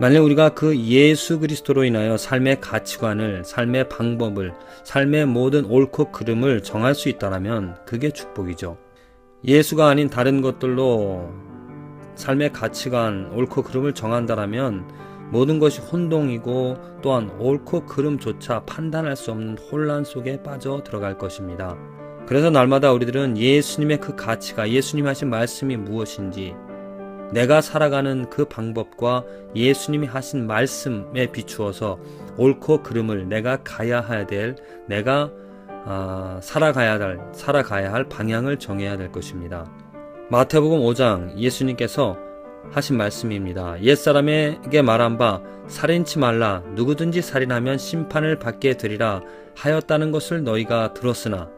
만약 우리가 그 예수 그리스도로 인하여 삶의 가치관을, 삶의 방법을, 삶의 모든 옳고 그름을 정할 수 있다면 그게 축복이죠. 예수가 아닌 다른 것들로 삶의 가치관, 옳고 그름을 정한다라면 모든 것이 혼동이고 또한 옳고 그름조차 판단할 수 없는 혼란 속에 빠져 들어갈 것입니다. 그래서 날마다 우리들은 예수님의 그 가치가 예수님 하신 말씀이 무엇인지 내가 살아가는 그 방법과 예수님이 하신 말씀에 비추어서 옳고 그름을 내가 가야 해야 될 내가 아, 살아가야 할 살아가야 할 방향을 정해야 될 것입니다. 마태복음 5장 예수님께서 하신 말씀입니다. 옛사람에게 말한 바 살인치 말라 누구든지 살인하면 심판을 받게 되리라 하였다는 것을 너희가 들었으나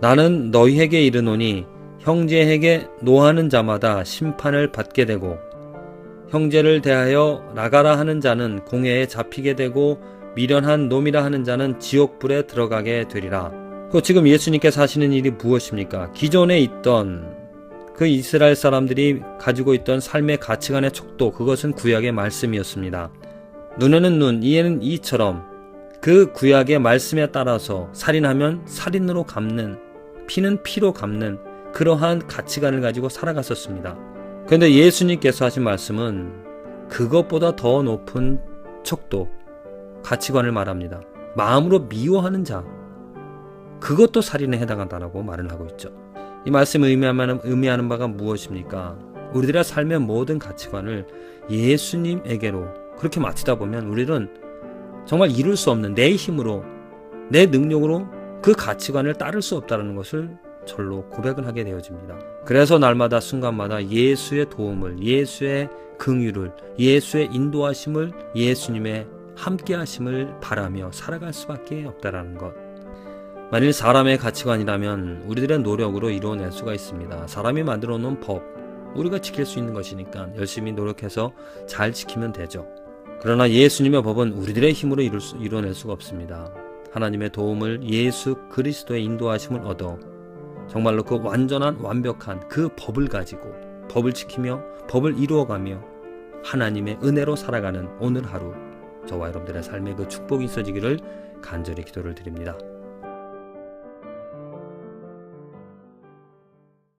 나는 너희에게 이르노니 형제에게 노하는 자마다 심판을 받게 되고 형제를 대하여 나가라 하는 자는 공회에 잡히게 되고 미련한 놈이라 하는 자는 지옥불에 들어가게 되리라. 그 지금 예수님께서 하시는 일이 무엇입니까? 기존에 있던 그 이스라엘 사람들이 가지고 있던 삶의 가치관의 척도 그것은 구약의 말씀이었습니다. 눈에는 눈, 이에는 이처럼 그 구약의 말씀에 따라서 살인하면 살인으로 갚는 피는 피로 갚는 그러한 가치관을 가지고 살아갔었습니다. 그런데 예수님께서 하신 말씀은 그것보다 더 높은 척도, 가치관을 말합니다. 마음으로 미워하는 자, 그것도 살인에 해당한다라고 말을 하고 있죠. 이 말씀이 의미하는, 의미하는 바가 무엇입니까? 우리들의 삶의 모든 가치관을 예수님에게로 그렇게 맞추다 보면 우리는 정말 이룰 수 없는 내 힘으로, 내 능력으로 그 가치관을 따를 수 없다는 것을 절로 고백을 하게 되어집니다. 그래서 날마다 순간마다 예수의 도움을, 예수의 긍휼을, 예수의 인도하심을, 예수님의 함께하심을 바라며 살아갈 수밖에 없다라는 것. 만일 사람의 가치관이라면 우리들의 노력으로 이루어낼 수가 있습니다. 사람이 만들어 놓은 법, 우리가 지킬 수 있는 것이니까 열심히 노력해서 잘 지키면 되죠. 그러나 예수님의 법은 우리들의 힘으로 이룰 수, 이루어낼 수가 없습니다. 하나님의 도움을 예수 그리스도의 인도하심을 얻어 정말로 그 완전한 완벽한 그 법을 가지고 법을 지키며 법을 이루어가며 하나님의 은혜로 살아가는 오늘 하루 저와 여러분들의 삶에 그 축복이 있어지기를 간절히 기도를 드립니다.